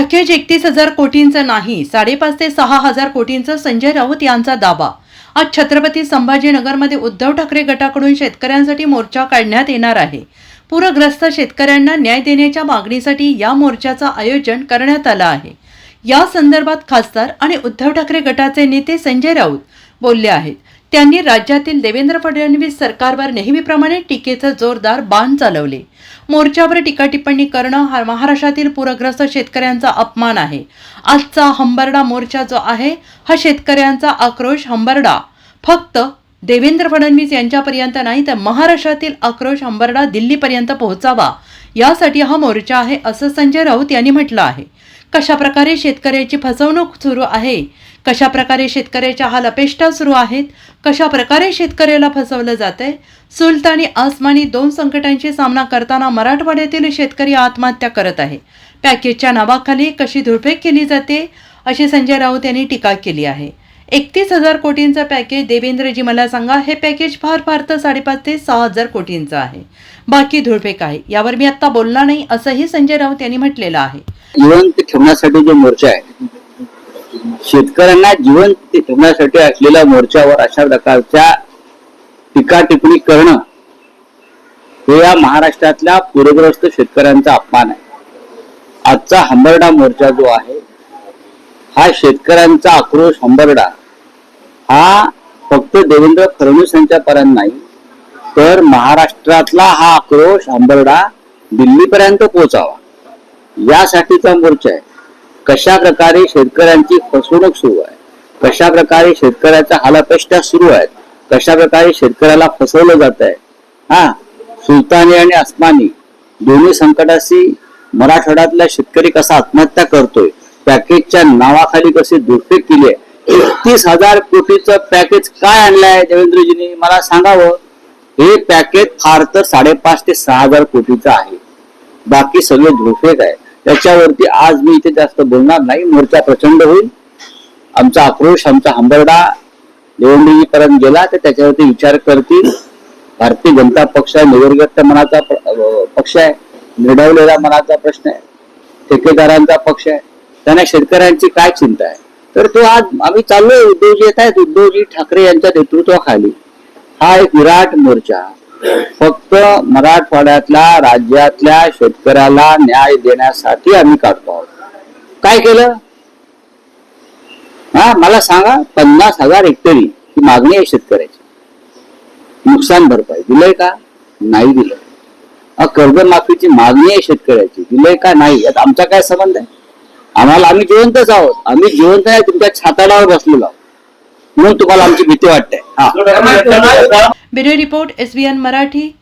Package एकतीस हजार कोटींचं नाही साडेपाच ते सहा हजार कोटींचं संजय राऊत यांचा दावा. आज छत्रपती संभाजीनगरमध्ये उद्धव ठाकरे गटाकडून शेतकऱ्यांसाठी मोर्चा काढण्यात येणार आहे. पूरग्रस्त शेतकऱ्यांना न्याय देण्याच्या मागणीसाठी या मोर्चाचं आयोजन करण्यात आलं आहे. या संदर्भात खासदार आणि उद्धव ठाकरे गटाचे नेते संजय राऊत बोलले आहेत. त्यांनी राज्यातील देवेंद्र फडणवीस सरकारवर नेहमीप्रमाणे टीकेचं जोरदार बाण चालवले. मोर्चावर टीका टिप्पणी करणं हा महाराष्ट्रातील पूरग्रस्त शेतकऱ्यांचा अपमान आहे. आजचा हंबरडा मोर्चा जो आहे हा शेतकऱ्यांचा आक्रोश हंबरडा. फक्त देवेंद्र फडणवीस यांच्यापर्यंत नाही तर महाराष्ट्रातील आक्रोश अंबरडा दिल्लीपर्यंत पोहोचावा. यासाठी हा मोर्चा आहे असं संजय राऊत यांनी म्हटलं आहे. कशा प्रकारे शेतकऱ्याची फसवणूक सुरू आहे? कशा प्रकारे शेतकऱ्याच्या हाल अपेष्टा सुरू आहेत? कशा प्रकारे शेतकऱ्याला फसवलं जातंय? सुलतानी आसमानी दोन संकटांशी सामना करताना मराठवाड्यातील शेतकरी आत्महत्या करत आहे. पॅकेजच्या नावाखाली कशी धुळफेक केली जाते? अशी संजय राऊत यांनी टीका केली आहे. एकतीस हजार कोटींचं पॅकेज देवेंद्रजी मला सांगा हे पॅकेज फार फार तर साडेपाच ते सहा हजार कोटींचं आहे. बाकी धुळपे आहे. यावर मी आता बोलणार नाही असंही संजय राऊत यांनी म्हटलेलं आहे. जिवंत ठेवण्यासाठी जो मोर्चा आहे शेतकऱ्यांना जिवंत ठेवण्यासाठी असलेल्या मोर्चावर अशा प्रकारच्या टीका टिप्पणी करणं हे या महाराष्ट्रातल्या पूरग्रस्त शेतकऱ्यांचा अपमान आहे. आजचा हंबरडा मोर्चा जो आहे हा शेतकऱ्यांचा आक्रोश हंबरडा हा फक्त देवेंद्र फडणवीस यांच्यापर्यंत नाही तर महाराष्ट्रातला हा आक्रोश आंबरडा दिल्लीपर्यंत पोहोचावा. यासाठीचा मोर्चा आहे. कशा प्रकारे शेतकऱ्यांची फसवणूक सुरू आहे कशा प्रकारे शेतकऱ्याच्या हालापेष्ट्या सुरू आहेत कशा प्रकारे शेतकऱ्याला फसवलं जात आहे हा सुलतानी आणि अस्मानी दोन्ही संकटाशी मराठवाड्यातला शेतकरी कसा आत्महत्या करतोय पॅकेजच्या नावाखाली कशी दुर्फेक केली आहे एकतीस हजार कोटीचं पॅकेज काय आणलंय देवेंद्रजींनी? मला सांगावं. हे पॅकेज फार तर साडेपाच ते सहा हजार कोटीचं आहे. बाकी सगळे धोफेक आहे त्याच्यावरती आज मी इथे जास्त बोलणार नाही. मोर्चा प्रचंड होईल. आमचा आक्रोश आमचा हंबरडा देवंडीजी पर्यंत गेला तर त्याच्यावरती विचार करतील. भारतीय जनता पक्ष आहे निवर्गत मनाचा पक्ष आहे. निडवलेला मनाचा प्रश्न आहे. ठेकेदारांचा पक्ष आहे. त्यांना शेतकऱ्यांची काय चिंता आहे? तर तो आज आम्ही चाललोय उद्धवजी येत आहेत. उद्धवजी ठाकरे यांच्या नेतृत्वाखाली. हा एक विराट मोर्चा. फक्त मराठवाड्यातल्या राज्यातल्या शेतकऱ्याला न्याय देण्यासाठी आम्ही काढतो आहोत. काय केलं? हा मला सांगा पन्नास हजार हेक्टरी ही मागणी आहे शेतकऱ्याची. नुकसान भरपाई दिलंय का? नाही दिलं. कर्जमाफीची मागणी आहे शेतकऱ्याची. दिलंय का? नाही. यात आमचा काय संबंध आहे? आम्हाला आम्ही जिवंतच आहोत. आम्ही जिवंत आहे तुमच्या छाताडावर बसलेलो आहोत. म्हणून तुम्हाला आमची भीती वाटते. हा. Bureau report S Marathi.